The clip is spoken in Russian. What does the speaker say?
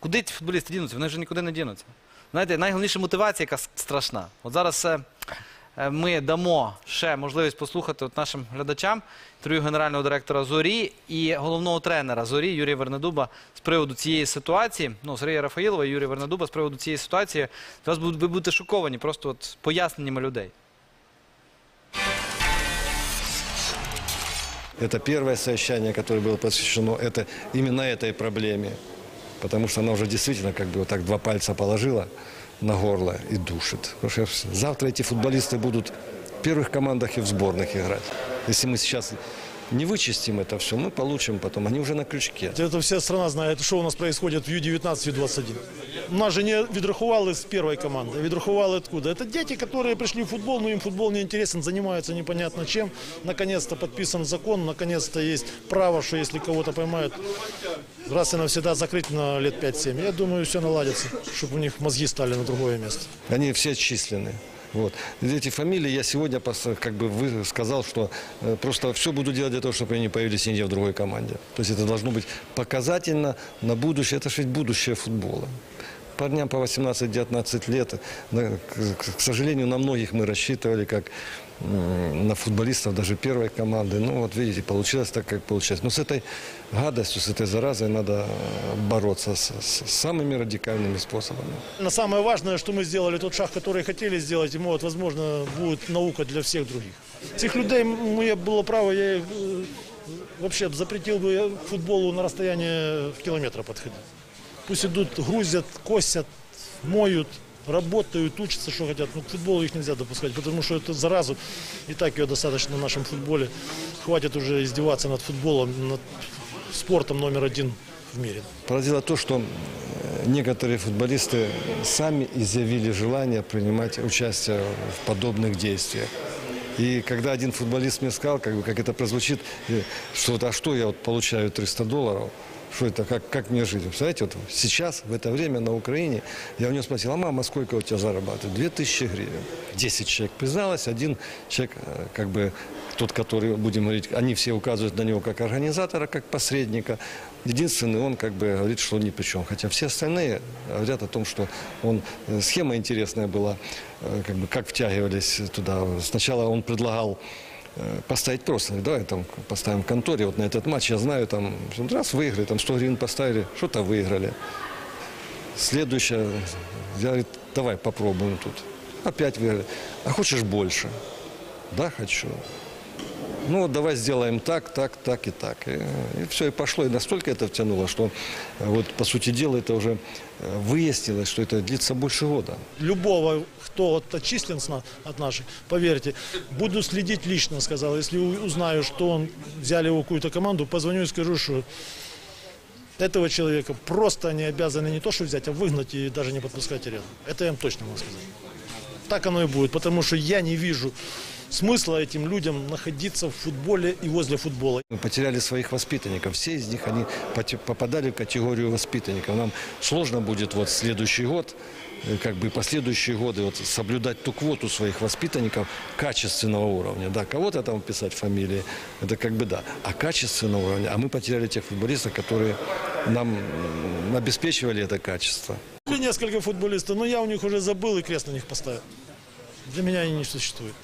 Куди ці футболісти дінуться? Вони вже нікуди не дінуться. Знаєте, найголовніша мотивація, яка с- страшна. От зараз е, е, ми дамо ще можливість послухати от нашим глядачам інтерв'ю генерального директора Зорі і головного тренера Зорі Юрія Вернедуба з приводу цієї ситуації. Ну, Сергія Рафаїлова і Юрія Вернедуба з приводу цієї ситуації. Зараз будуть- ви будете шоковані просто от поясненнями людей. Это первое совещание, которое было посвящено это, именно этой проблеме. Потому что она уже действительно как бы вот так два пальца положила на горло и душит. Потому что завтра эти футболисты будут в первых командах и в сборных играть. Если мы сейчас не вычистим это все, мы получим потом, они уже на крючке. Это вся страна знает, що у нас происходит в Ю-19, Ю-21. Нас же не відрахували з першої команди, а відрахували откуда? Это дети, которые пришли в футбол, но им футбол не интересен, занимаются непонятно чем. Наконец-то подписан закон, наконец-то есть право, что если кого-то поймают, раз и навсегда закрыть на лет 5-7. Я думаю, все наладится, чтобы у них мозги стали на другое место. Они все отчислены. Вот. Эти фамилии я сегодня как бы сказал, что э, просто все буду делать для того, чтобы они появились нигде в другой команде. То есть это должно быть показательно на будущее. Это же ведь будущее футбола. Парням по 18-19 лет, на- к, сожалению, на многих мы рассчитывали, как на футболистов даже первой команды. Ну вот видите, получилось так, как получилось. Но с этой гадостью, с этой заразой надо э, бороться с- с самыми радикальными способами. Но самое важное, что мы сделали тот шаг, который хотели сделать, ему вот, возможно, будет наука для всех других. Этих людей, мне было право, я их э, вообще запретил бы к футболу на расстояние километра подходить. Пусть идут, грузят, косят, моют, работают, учатся, что хотят. Но к футболу их нельзя допускать, потому что это заразу, и так ее достаточно в нашем футболе. Хватит уже издеваться над футболом, над спортом номер один в мире. Поразило то, что э, некоторые футболисты сами изъявили желание принимать участие в подобных действиях. И когда один футболист мне сказал, как, бы, как это прозвучит, э, что а что я вот получаю 300 долларов, что это, как, как мне жить? Представляете, вот сейчас, в это время на Украине, я у него спросил, а мама, сколько у тебя зарабатывает? 2000 гривен. 10 человек призналось, один человек, э, как бы, тот, который, будем говорить, они все указывают на него как организатора, как посредника. Единственный он как бы говорит, что ни при чем. Хотя все остальные говорят о том, что он, э, схема интересная была, э, как бы как втягивались туда. Сначала он предлагал поставить просто, давай там поставим в конторе, вот на этот матч, я знаю, там, раз выиграли, там 100 гривен поставили, что-то выиграли. Следующее, я говорит, давай попробуем тут. Опять выиграли. А хочешь больше? Да, хочу. Ну, давай сделаем так, так, так и так. И, все, и пошло. И настолько это втянуло, что вот, по сути дела, это уже э, выяснилось, что это длится больше года. любого, кто отчислен от наших, поверьте, буду следить лично, сказал. Если узнаю, что он взяли его какую-то команду, позвоню и скажу, что этого человека просто они обязаны не то что взять, а выгнать и даже не подпускать рядом. Это я им точно могу сказать. Так оно и будет, потому что я не вижу смысла этим людям находиться в футболе и возле футбола. Мы потеряли своих воспитанников. Все из них они попадали в категорию воспитанников. Нам сложно будет вот следующий год, э, как бы последующие годы вот соблюдать ту квоту своих воспитанников качественного уровня. Да, кого-то там писать фамилии, это как бы да. А качественного уровня, а мы потеряли тех футболистов, которые нам обеспечивали это качество. Несколько футболистов, но я у них уже забыл и крест на них поставил. Для меня они не существуют.